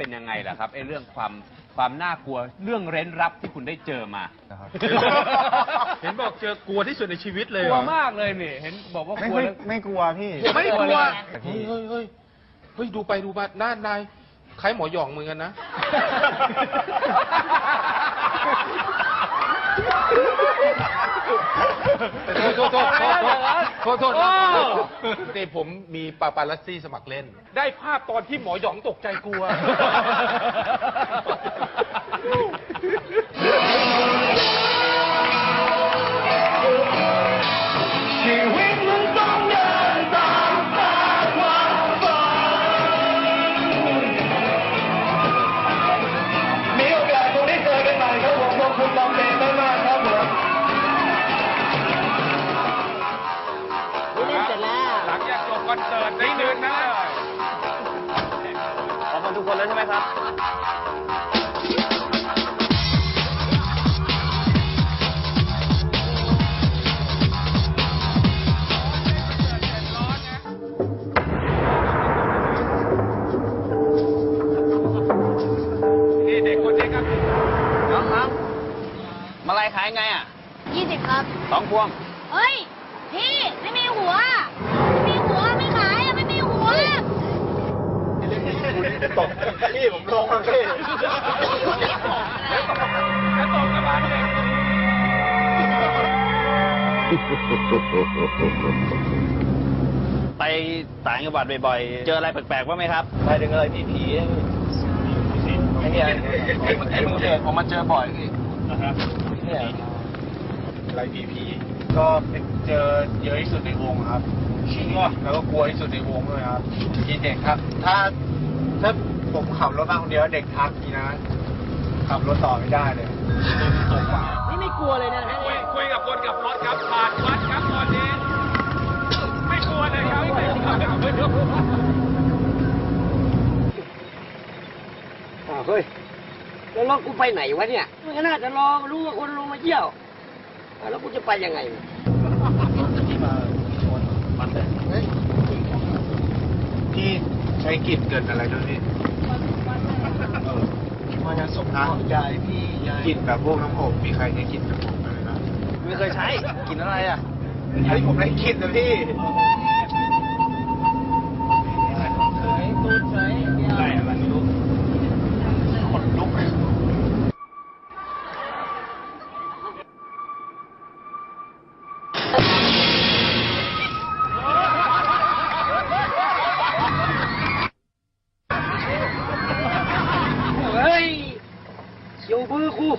เป็นยังไงล่ะครับไอ้เรื่องความความน่ากลัวเรื่องเร้นลับที่คุณได้เจอมาเห็นบอกเจอกลัวที่สุดในชีวิตเลยกเหลัรวอ มากเลยนี่เห็นบอกว่าไม่กลัวไม่แล้วไม่กลัวพี่ ไม่กลัว แต่เฮ้พี่ยเฮ้ยเฮ้ยเฮ้ย ดูไปดูมาหน้านายคล้ายหมอหยองเหมือนกันนะ โทษโทษโทษโทษโทษโทษนี่ผมมีปาปาลัสซี่สมัครเล่น ได้ภาพตอนที่หมอหยองตกใจกลัว คุณทุกคนแล้วใช่ไหมครับนี่เด็กคนนี้ครับน้องน้องมาลายขายไงอะยี่สิบครับ สองพวง เฮ้ย พี่ ไม่มีหัว ไม่มีหัว ไม่ขายอะไม่มีหัว ตกพี่ผมลงแล้วพี่แล้วตกกระบาลเลยไปต่างจังหวัดบ่อยๆ เจออะไรแปลกๆบ้างไหมครับไปถึงอะไรพี่ผีไอ้เนี่ยไอ้ไอ้มึงเนี่ยผมมาเจอบ่อยพี่เนี่ยอะไรผีผีก็เป็นเจอเยอะที่สุดในวงครับ แล้วก็กลัวที่สุดในวงด้วยครับมีเด็กครับ ถ้า ถ้าผมขับรถมาคนเดียวเด็กทักทีนะ ขับรถต่อไม่ได้เลยนี่ไม่กลัวเลยนะคุยคุยกับคนกับรถครับผ่านวัดครับตอนนี้ไม่กลัวเลยครับไม่กลัวเลยครับเฮ้ยแล้วรถกูไปไหนวะเนี่ยมันก็น่าจะรอรู้ว่าคนลงมาเที่ยวอะแล้วกูจะไปยังไงพี่ ใช้กลิ่นเกินอะไรด้วยพี่มาจะสมน้ำยายพี่ยายกลิ่นแบบพวกน้ำอบมีใครใช้กลิ่นน้ำอบอะไรนะไม่เคยใช้กินอะไรอะอันนี้ผมได้กลิ่นนะพี่อะไรอะไรไม่รู้ เฉียวมือกู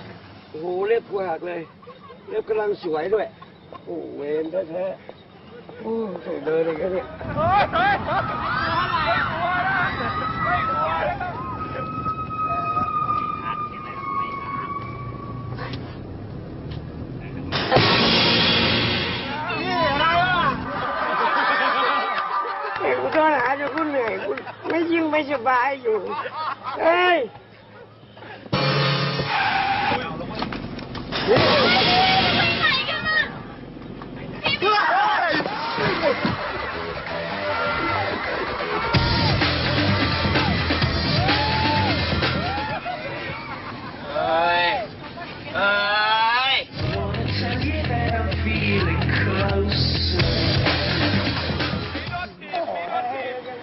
โอ้โหเล็บกูหักเลย เล็บกำลังสวยด้วย โอ้เวรแท้ๆโอ้ต้องเดินอีกแล้วเนี่ยเห็นกูโดนหาจนกูเหนื่อยกูไม่ยิ่งไม่สบายอยู่ เฮ้ย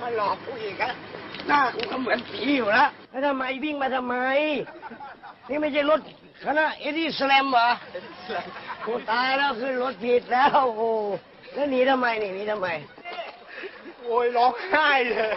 มาหลอกกูอีกอะหน้ากูก็เหมือนผีอยู่แล้วแล้วทำไมวิ่งมาทำไม นี่ไม่ใช่รถ คณะเอ็ดดี้สแลมเหรอกูตายแล้วขึ้นรถผิดแล้วโอ้แล้วหนีทำไมนี่หนีทำไม โอ้ยร้องไห้เลย